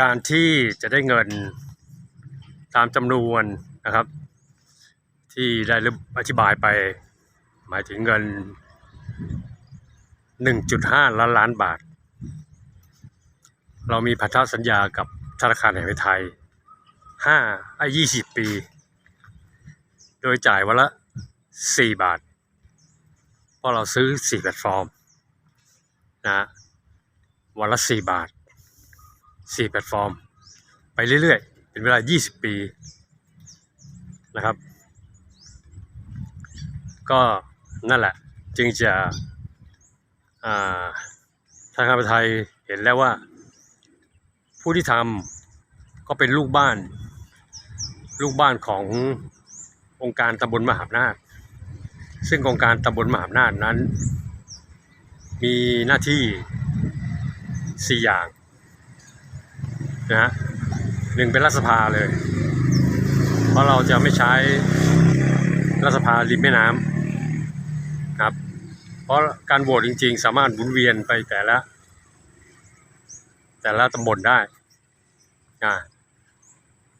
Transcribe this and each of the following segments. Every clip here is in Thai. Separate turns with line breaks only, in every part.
การที่จะได้เงินตามจำนวนนะครับ ที่ได้อธิบายไป หมายถึงเงิน 1.5 ล้านล้านบาท เรามีพันธสัญญากับธนาคารแห่งประเทศไทย5ไอ้20 ปี โดยจ่ายวันละ 4 บาท เพราะเราซื้อ 4 แพลตฟอร์มนะวันละ 4 บาท 4 แพลตฟอร์ม ไปเรื่อยๆ เป็นเวลา 20 ปีนะครับ ก็นั่นแหละจึงจะอ่าธนาคารไทยเห็นแล้วว่า ผู้ที่ทำก็เป็นลูกบ้าน ลูกบ้านขององค์การตำบลมหาอำนาจ ซึ่งองค์การตำบลมหาอำนาจนั้น มีหน้าที่ 4 อย่าง นะฮะหนึ่งเป็นรัฐสภาเลย เพราะเราจะไม่ใช้รัฐสภาริมแม่น้ำครับ เพราะการโหวตจริง ๆ สามารถหมุนเวียนไปแต่ละ แต่ละตำบลได้นะ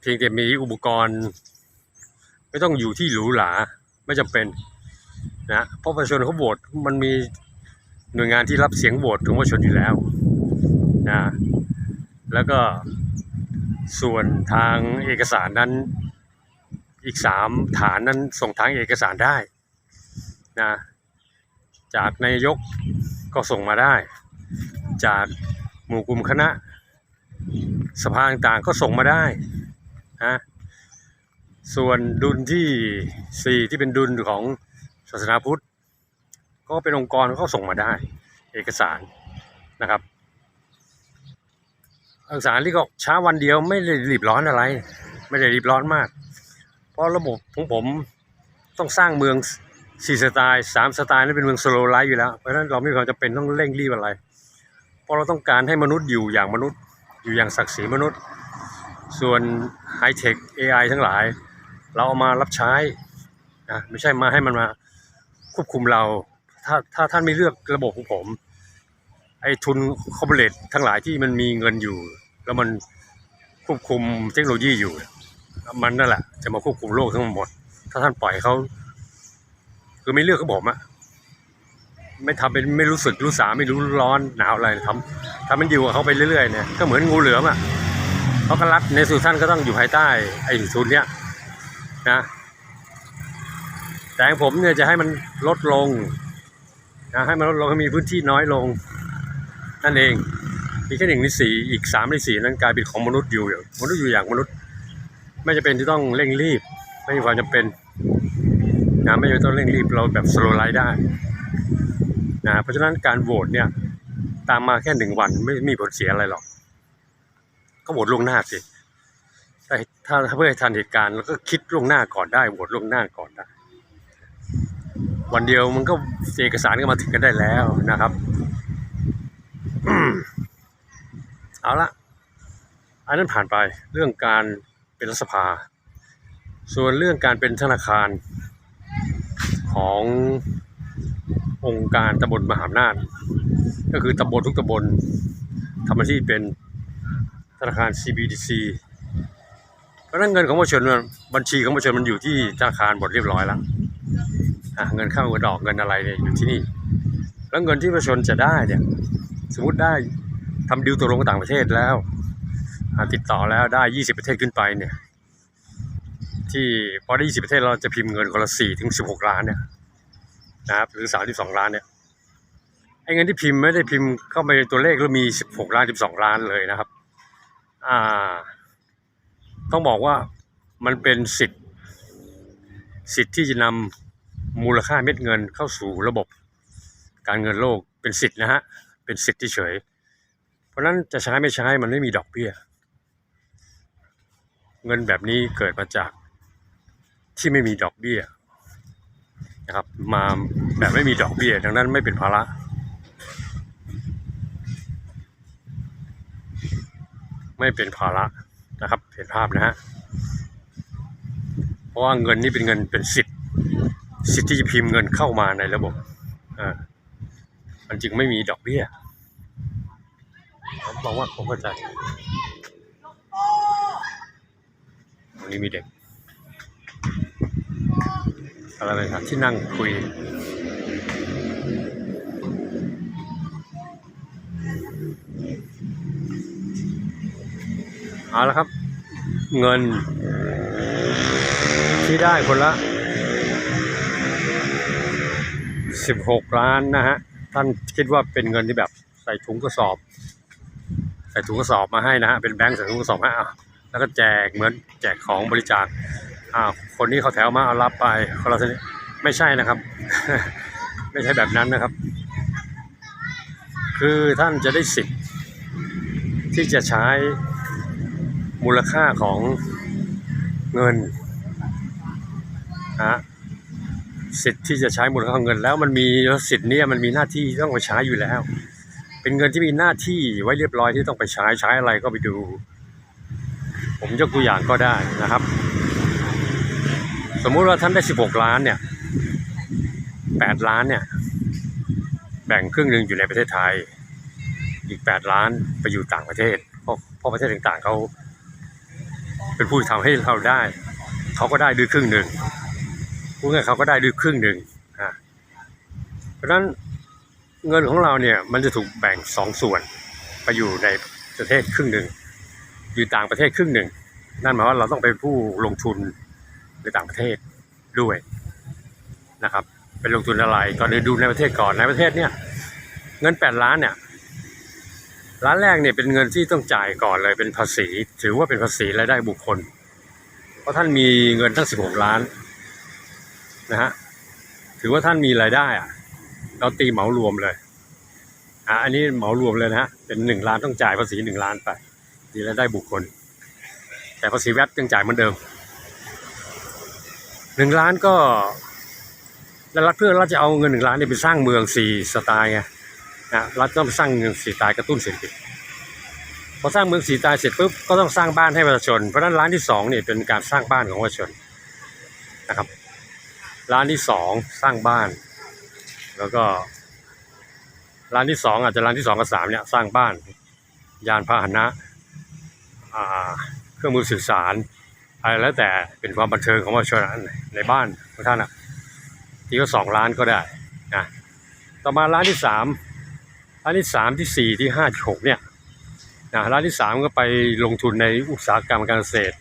เพียงแต่มีอุปกรณ์ ไม่ต้องอยู่ที่หรูหราไม่จำเป็นนะเพราะประชาชนเขาโหวตมันมีหน่วยงานที่รับเสียงโหวตของประชาชนอยู่แล้วนะ แล้วก็ส่วนทางเอกสารนั้นอีกสามฐานนั้นส่งทางเอกสารได้นะจากนายกก็ส่งมาได้ จากหมู่กลุ่มคณะสภาต่างๆก็ส่งมาได้นะส่วนดุลที่สี่ที่เป็นดุลของศาสนาพุทธ ก็เป็นองค์กรเขาส่งมาได้ เอกสารนะครับ อกสารที่ก็ช้าวันเดียวไม่ได้รีบร้อนอะไร ไม่ได้รีบร้อนมาก เพราะระบบของผมต้องสร้างเมืองสี่สไตล์สามสไตล์นั้นเป็นเมืองสโลไลฟ์อยู่แล้ว เพราะฉะนั้นเราไม่มีความจำเป็นต้องเร่งรีบอะไร เพราะเราต้องการให้มนุษย์อยู่อย่างมนุษย์อยู่อย่างศักดิ์ศรีมนุษย์ ส่วนไฮเทค AI ทั้งหลาย เราเอามารับใช้นะไม่ใช่มาให้มันมาควบคุมเรา ถ้าถ้าท่านไม่เลือกระบบของผม ไอ้ทุนคอร์ปอเรททั้งหลายที่มันมีเงินอยู่ แล้วมันควบคุมเทคโนโลยีอยู่ มันนั่นแหละ จะมาควบคุมโลกทั้งหมด ถ้าท่านปล่อยเขาคือไม่เลือกกับผมอะไม่ทำเป็นไม่รู้สึกรู้สาไม่รู้ร้อนหนาวอะไรทำทำมันอยู่กับเขาไปเรื่อยๆเนี่ยก็เหมือนงูเหลือมอะเขาก็รัดในสุดท่านก็ต้องอยู่ภายใต้ไอ้ทุนเนี้ยนะแต่ผมเนี่ยจะให้มันลดลงนะให้มันลดลงให้มีพื้นที่น้อยลง นั่นเอง มีแค่หนึ่งในสี่อีกสามในสี่นั้นกลายเป็นของมนุษย์อยู่อย่างมนุษย์อยู่อย่างมนุษย์ ไม่จะเป็นที่ต้องเร่งรีบ ไม่มีความจำเป็นนะไม่จำเป็นต้องเร่งรีบเราแบบสโลไลท์ได้นะเพราะฉะนั้นการโหวตเนี่ยตามมาแค่หนึ่งวันไม่มีผลเสียอะไรหรอก ก็โหวตล่วงหน้าสิถ้าถ้าถ้าเพื่อให้ทันเหตุการณ์เราก็คิดล่วงหน้าก่อนได้โหวตล่วงหน้าก่อนได้วันเดียวมันก็เอกสารก็มาถึงกันได้แล้วนะครับ เอาละอันนั้นผ่านไปเรื่องการเป็นรัฐสภา ส่วนเรื่องการเป็นธนาคารขององค์การตำบลมหาอำนาจ ก็คือตำบลทุกตำบลทำหน้าที่เป็นธนาคาร CBDC เพราะนั้นเงินของประชาชนบัญชีของประชาชนมันอยู่ที่ธนาคารหมดเรียบร้อยแล้วเงินเข้าเงินออกเงินอะไรเนี่ยอยู่ที่นี่ แล้วเงินที่ประชาชนจะได้เนี่ยสมมติได้ ทำดิวตกลงกับต่างประเทศแล้วติดต่อแล้วได้ 20 ประเทศขึ้นไปเนี่ย ที่พอได้ 20 ประเทศเราจะพิมพ์เงินคนละ4ถึง 16 ล้านเนี่ยนะครับหรือ 32 ล้านเนี่ยไอ้เงินที่พิมพ์ไม่ได้พิมพ์เข้าไปในตัวเลขแล้วมี 16 ล้าน 12 ล้านเลยนะครับ อ่า ต้องบอกว่ามันเป็นสิทธิ์สิทธิ์ที่จะนำมูลค่าเม็ดเงินเข้าสู่ระบบการเงินโลกเป็นสิทธิ์นะฮะเป็นสิทธิ์เฉย ราะนั้นจะใช้ไม่ใช้มันไม่มีดอกเบี้ย เงินแบบนี้เกิดมาจากที่ไม่มีดอกเบี้ยนะครับมาแบบไม่มีดอกเบี้ยดังนั้นไม่เป็นภาระไม่เป็นภาระนะครับเห็นภาพนะฮะเพราะว่าเงินนี้เป็นเงินเป็นสิทธิ์สิทธิ์ที่จะพิมพ์เงินเข้ามาในระบบอ่ามันจึงไม่มีดอกเบี้ย ผมบอกว่าผมเข้าใจวันนี้มีเด็กอะไรเลยครับที่นั่งคุยเอาละครับ เงิน ที่ได้คนละ 16 ล้านนะฮะ ท่านคิดว่าเป็นเงินที่แบบใส่ถุงกระสอบ ส่ถุงกระสอบมาให้นะฮะเป็นแบงค์ใส่ถุงกระสอบให้อะแล้วก็แจกเหมือนแจกของบริจาคอ่าคนนี้เขาแถวมาเอารับไปคนละชนิไม่ใช่นะครับ ไม่ใช่แบบนั้นนะครับ คือท่านจะได้สิทธิ์ที่จะใช้มูลค่าของเงินนะสิทธิ์ที่จะใช้มูลค่าของเงินแล้วมันมีสิทธิ์นี้มันมีหน้าที่ที่ต้องไปใช้อยู่แล้ว เป็นเงินที่มีหน้าที่ไว้เรียบร้อยที่ต้องไปใช้ใช้อะไรก็ไปดู ผมยกตัวอย่างก็ได้นะครับ สมมุติว่าท่านได้ 16 ล้านเนี่ย 8 ล้านเนี่ย แบ่งครึ่งหนึ่งอยู่ในประเทศไทย อีก 8 ล้านไปอยู่ต่างประเทศ เพราะเพราะประเทศต่างๆเขาเป็นผู้ทำให้เราได้ เขาก็ได้ด้วยครึ่งหนึ่งพูดง่ายเขาก็ได้ด้วยครึ่งหนึ่งอะเพราะฉะนั้น เงินของเราเนี่ยมันจะถูกแบ่งสองส่วน ไปอยู่ในประเทศครึ่งหนึ่ง อยู่ต่างประเทศครึ่งหนึ่ง นั่นหมายว่าเราต้องเป็นผู้ลงทุนในต่างประเทศด้วยนะครับเป็นลงทุนอะไรก่อนดูในประเทศก่อนในประเทศเนี่ยเงินแปดล้านเนี่ยร้านแรกเนี่ยเป็นเงินที่ต้องจ่ายก่อนเลยเป็นภาษี ถือว่าเป็นภาษีรายได้บุคคล เพราะท่านมีเงินทั้งสิบหกล้านนะฮะถือว่าท่านมีรายได้อะ เราตีเหมารวมเลยอะอันนี้เหมารวมเลยนะฮะเป็นหนึ่งล้านต้องจ่ายภาษีหนึ่งล้านไปตีรายได้บุคคล แต่ภาษีแวดยังจ่ายเหมือนเดิมหนึ่งล้านก็แล้วรัฐเพื่อรัฐจะเอาเงินหนึ่งล้านนี่ไปสร้างเมืองสี่สไตล์ไงนะรัฐต้องสร้างเมืองสีตายกระตุ้นเศรษฐกิจพอสร้างเมืองสีตายเสร็จปุ๊บก็ต้องสร้างบ้านให้ประชาชน เพราะฉะนั้นร้านที่สองเนี่ยเป็นการสร้างบ้านของประชาชนนะครับ ร้านที่สองสร้างบ้าน แล้วก็ ร้านที่สองอาจจะร้านที่สองกับสามเนี่ยสร้างบ้าน ยานพาหนะอ่าเครื่องมือสื่อสารอะไรแล้วแต่เป็นความบันเทิงของประชาชนในบ้านของท่านอะที่ก็สองล้านก็ได้นะต่อมาร้านที่สามร้านที่สามที่สี่ที่ห้าที่หกเนี่ยนะร้านที่สามก็ไปลงทุนในอุตสาหกรรมการเกษตร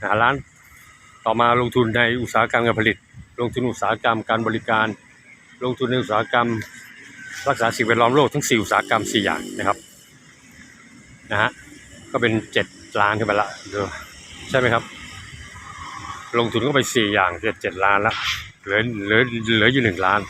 นะร้านต่อมาลงทุนในอุตสาหกรรมการผลิต ลงทุนอุตสาหกรรมการบริการ ลงทุนในอุตสาหกรรม รักษาสิ่งแวดล้อมโลกทั้งสี่อุตสาหกรรมสี่อย่างนะครับนะฮะก็เป็นเจ็ดล้านขึ้นไปละเดใช่ไหมครับ ลงทุนก็ไปสี่อย่างเจ็ดเจ็ดล้านละเหลือเหลือเหลืออยู่หนึ่งล้าน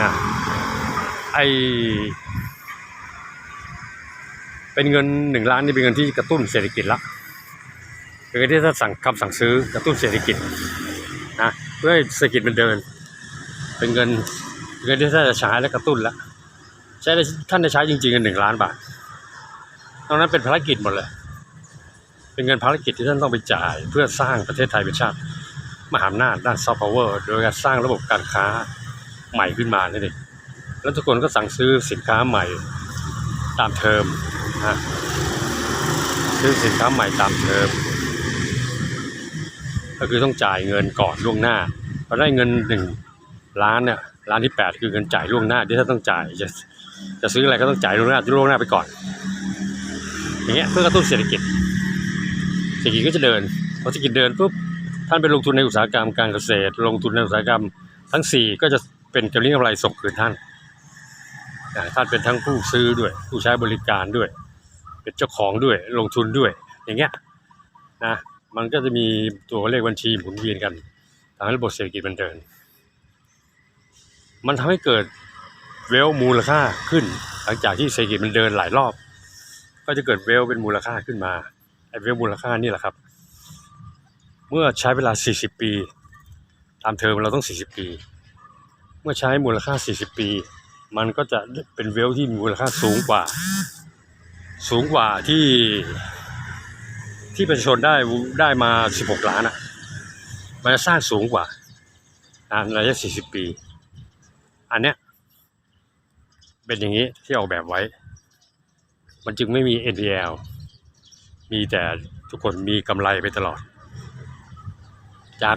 นะไอเป็นเงินหนึ่งล้านนี่เป็นเงินที่กระตุ้นเศรษฐกิจละเป็นเงินที่ถ้าสั่งคำสั่งซื้อกระตุ้นเศรษฐกิจนะเพื่อให้เศรษฐกิจมันเดิน เป็นเงินเงินที่ท่านจะใช้และกระตุ้นและใช้ได้ท่านจะใช้จริงๆกันหนึ่งล้านบาทตรงนั้นเป็นภารกิจหมดเลย เป็นเงินภารกิจที่ท่านต้องไปจ่าย เพื่อสร้างประเทศไทยเป็นชาติมหาอำนาจด้านซอฟต์พาวเวอร์โดยการสร้างระบบการค้าใหม่ขึ้นมานั่เองแล้วทุกคนก็สั่งซื้อสินค้าใหม่ตามเทอมนะซื้อสินค้าใหม่ตามเทอมก็คือต้องจ่ายเงินก่อนล่วงหน้าพอได้เงินหนึ่ง ล้านเนี่ยล้านที่แปดคือเงินจ่ายล่วงหน้าที่ถ้าต้องจ่ายจะจะซื้ออะไรก็ต้องจ่ายล่วงหน้าล่วงหน้าไปก่อน อย่างเงี้ยเพื่อกระตุ้นเศรษฐกิจ เศรษฐกิจก็จะเดินพอเศรษฐกิจเดินปุ๊บท่านไปลงทุนในอุตสาหกรรมการเกษตร ลงทุนในอุตสาหกรรมทั้งสี่ก็จะเป็นกำไรกำไรส่งคืนท่านท่านเป็นทั้งผู้ซื้อด้วย ผู้ใช้บริการด้วย เป็นเจ้าของด้วยลงทุนด้วย อย่างเงี้ยนะมันก็จะมีตัวเลขบัญชีหมุนเวียนกันทำให้ระบบเศรษฐกิจมันเดิน มันทำให้เกิดเวลมูลค่าขึ้น หลังจากที่เศรษฐกิจมันเดินหลายรอบ ก็จะเกิดเวลเป็นมูลค่าขึ้นมาไอ้เวลมูลค่านี่แหละครับ เมื่อใช้เวลา 40 ปี ตามเทอมเราต้อง 40 ปี เมื่อใช้มูลค่า 40 ปี มันก็จะเป็นเวลที่มีมูลค่าสูงกว่า สูงกว่าที่ที่ประชาชนได้ได้มา 16 ล้านอะ มันจะสร้างสูงกว่าอ่าในระยะ 40 ปี อันเนี้ยเป็นอย่างนี้ที่ออกแบบไว้ มันจึงไม่มี NPL มีแต่ทุกคนมีกำไรไปตลอด จาก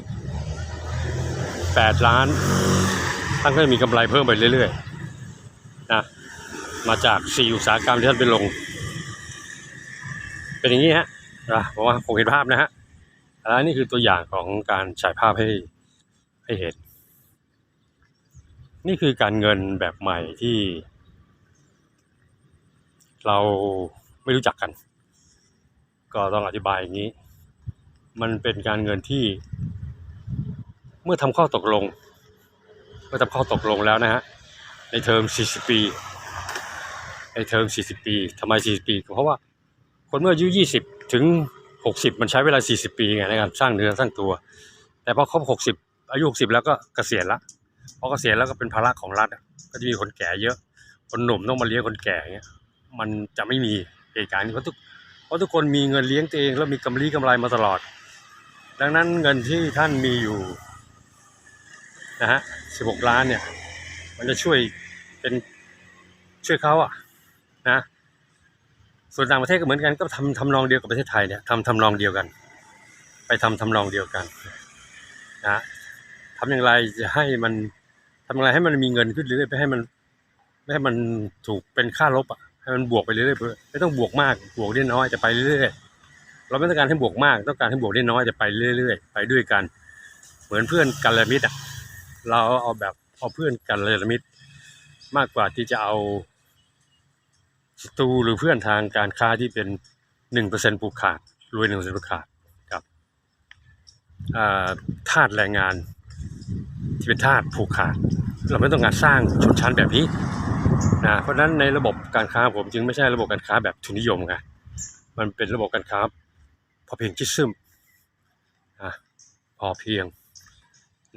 แปดล้านท่านก็มีกำไรเพิ่มไปเรื่อยๆนะมาจากสี่อุตสาหกรรมที่ท่านไปลง เป็นอย่างนี้ฮะนะผมว่าผมเห็นภาพนะฮะแล้วนี่คือตัวอย่างของการฉายภาพให้ให้เห็น นี่คือการเงินแบบใหม่ที่ เราไม่รู้จักกัน ก็ต้องอธิบายอย่างนี้ มันเป็นการเงินที่ เมื่อทำข้อตกลง เมื่อทำข้อตกลงแล้วนะฮะ ในเทอม 40 ปี ในเทอม 40 ปีทำไม 40 ปี เพราะว่าคนเมื่ออายุ 20 ถึง 60 มันใช้เวลา 40 ปีไงในการสร้างเนื้อสร้างตัว แต่พอครบ 60 อายุ 60 แล้วก็เกษียณละ พอเกษียณแล้วก็เป็นภาระของรัฐก็จะมีคนแก่เยอะ คนหนุ่มต้องมาเลี้ยงคนแก่เงี้ยมันจะไม่มีเหตุการณ์นี้เพราะทุกเพราะทุกคนมีเงินเลี้ยงตัวเองแล้วมีกำไรกำไรมาตลอด ดังนั้นเงินที่ท่านมีอยู่นะฮะ16ล้านเนี่ย มันจะช่วยเป็นช่วยเขาอะนะ ส่วนต่างประเทศก็เหมือนกันก็ทำทำนองเดียวกับประเทศไทยเนี่ยทำทำนองเดียวกัน ไปทำทำนองเดียวกันนะทำอย่างไรจะให้มัน ทำอย่างไรให้มันมีเงินขึ้นเรื่อยๆไม่ให้มันไม่ให้มันถูกเป็นค่าลบอะให้มันบวกไปเรื่อยๆไม่ต้องบวกมากบวกได้น้อยจะไปเรื่อยๆเราไม่ต้องการให้บวกมาก ต้องการให้บวกได้น้อยจะไปเรื่อยๆไปด้วยกัน เหมือนเพื่อนกัลยามิตรอะเราเอาแบบเอาเพื่อนกัลยามิตร มากกว่าที่จะเอาศัตรูหรือเพื่อนทางการค้าที่เป็นหนึ่งเปอร์เซ็นต์ผูกขาดรวยหนึ่งเปอร์เซ็นต์ผูกขาดกับอ่าทาสแรงงาน เป็นทาสผูกขาด เราไม่ต้องการสร้างชนชั้นแบบนี้นะเพราะฉะนั้นในระบบการค้าผมจึงไม่ใช่ระบบการค้าแบบทุนนิยมไงมันเป็นระบบการค้าพอเพียงที่ซึมนะพอเพียง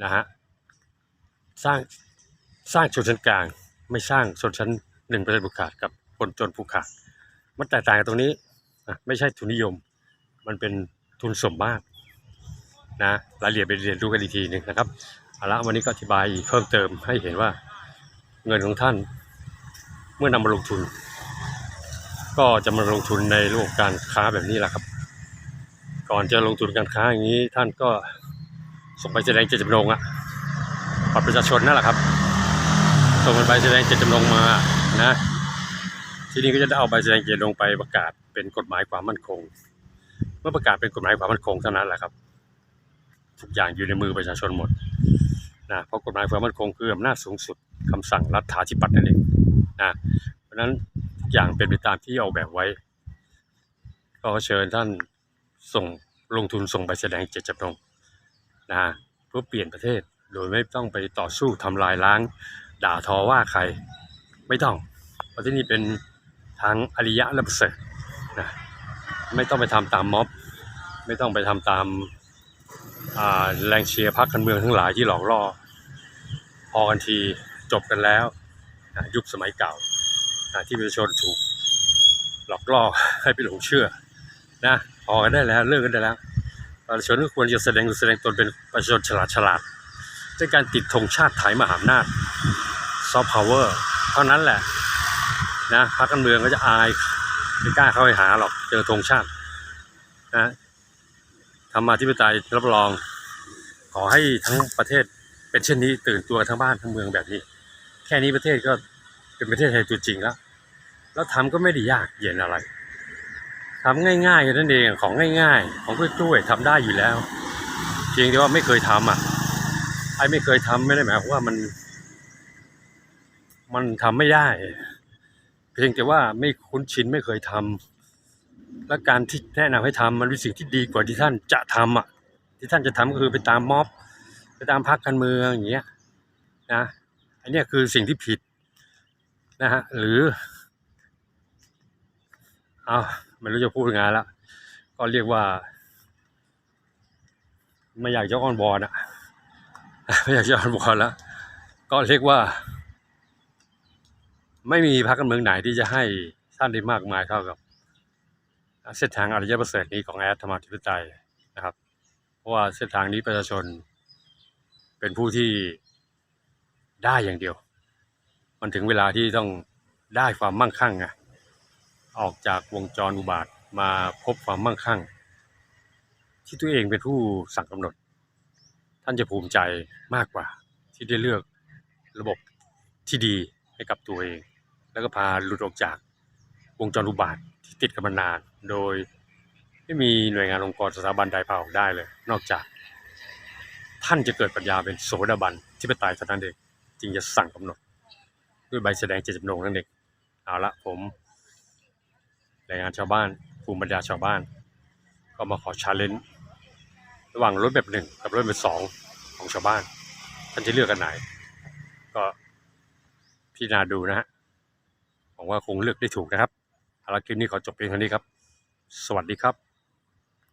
นะฮะสร้างสร้างชนชั้นกลาง ไม่สร้างชนชั้นหนึ่งเปอร์เซ็นต์ผูกขาดกับคนจนผูกขาดมันแตกต่างกันตรงนี้นะไม่ใช่ทุนนิยม มันเป็นทุนสมมาตรนะรายละเอียดไปเรียนรู้กันอีกทีหนึ่งนะครับ อาละวันนี้ก็อธิบายอีกเพิ่มเติมให้เห็นว่าเงินของท่าน เมื่อนำมาลงทุน ก็จะมาลงทุนในระบบการค้าแบบนี้แหละครับ ก่อนจะลงทุนการค้าอย่างนี้ท่านก็ส่งใบแสดงเจตจำนงอะบัตรประชาชนนั่นแหละครับส่งใบแสดงเจตจำนงมานะทีนี้ก็จะได้เอาใบแสดงเจตจำนงไปประกาศเป็นกฎหมายความมั่นคง เมื่อประกาศเป็นกฎหมายความมั่นคงเท่านั้นแหละครับ ทุกอย่างอยู่ในมือประชาชนหมด นะเพราะกฎหมายความมั่นคงคืออำนาจสูงสุดคำสั่งรัฐาธิปัตย์นั่นเองนะเพราะฉะนั้นทุกอย่างเป็นไปตามที่เอาแบบไว้ ก็เชิญท่านส่งลงทุนส่งใบแสดงเจตจำนงนะเพื่อเปลี่ยนประเทศโดยไม่ต้องไปต่อสู้ทำลายล้าง ด่าทอว่าใครไม่ต้อง เพราะที่นี่เป็นทางอริยะและประเสริฐนะไม่ต้องไปทำตามม็อบ ไม่ต้องไปทำตามแรงเชียร์พรรคการเมืองทั้งหลายที่หลอกล่อ พอกันทีจบกันแล้วยุคสมัยเก่าที่ประชาชนถูกหลอกล่อให้ไปหลงเชื่อนะพอกันได้แล้วเลิกกันได้แล้วประชาชนก็ควรจะแสดงแสดงตนเป็นประชาชนฉลาดฉลาดด้วยการติดธงชาติไทยมหาอำนาจซอฟต์พาวเวอร์เท่านั้นแหละนะพรรคการเมืองก็จะอายไม่กล้าเข้าไปหาหรอกเจอธงชาตินะธรรมาธิปไตยรับรอง ขอให้ทั้งประเทศ เป็นเช่นนี้ตื่นตัวทั้งบ้านทั้งเมืองแบบนี้ แค่นี้ประเทศก็เป็นประเทศไทยตัวจริงแล้ว แล้วทำก็ไม่ได้ยากเย็นอะไรทำง่ายๆนั้นเองของง่าย ๆ ของกล้วยๆทำได้อยู่แล้วเพียงแต่ว่าไม่เคยทำอะไอ้ไม่เคยทำไม่ได้หมายความว่ามัน มันทำไม่ได้ เพียงแต่ว่าไม่คุ้นชินไม่เคยทำและการที่แนะนำให้ทำมันเป็นสิ่งที่ดีกว่าที่ท่านจะทำอะที่ท่านจะทำก็คือไปตามม็อบ ไปตามพรรคการเมืองอย่างเงี้ยนะอันนี้คือสิ่งที่ผิดนะฮะหรือเอาไม่รู้จะพูดงไงละก็เรียกว่า ไม่อยากจะอ้อนวอนอะไม่อยากจะอ้อนวอนแล้วก็เรียกว่า ไม่มีพรรคการเมืองไหนที่จะให้ท่านได้มากมายเท่ากับเส้นทางอริยประเสริฐนี้ของแอดธรรมธิปไตยนะครับ เพราะว่าเส้นทางนี้ประชาชน เป็นผู้ที่ได้อย่างเดียว มันถึงเวลาที่ต้องได้ความมั่งคั่งไงออกจากวงจรอุบาทมาพบความมั่งคั่ง ที่ตัวเองเป็นผู้สั่งกำหนด ท่านจะภูมิใจมากกว่า ที่ได้เลือกระบบที่ดีให้กับตัวเอง แล้วก็พาหลุดออกจากวงจรอุบาทที่ติดกันมานาน โดยไม่มีหน่วยงานองค์กรสถาบันใดพาออกได้เลย นอกจาก ท่านจะเกิดปัญญาเป็นโสดาบันที่ไปตายเท่านั้นเองจึงจะสั่งกำหนด ด้วยใบแสดงเจตจำนงนั่นเองเอาละผมแรงงานชาวบ้านภูมิปัญญาชาวบ้าน ก็มาขอชาเลนจ์ระหว่างรถแบบหนึ่งกับรถแบบสองของชาวบ้าน ท่านจะเลือกกันไหน ก็พิจารณาดูนะฮะหวังว่าคงเลือกได้ถูกนะครับเอาละคลิปนี้ขอจบเพียงเท่านี้ครับ สวัสดีครับ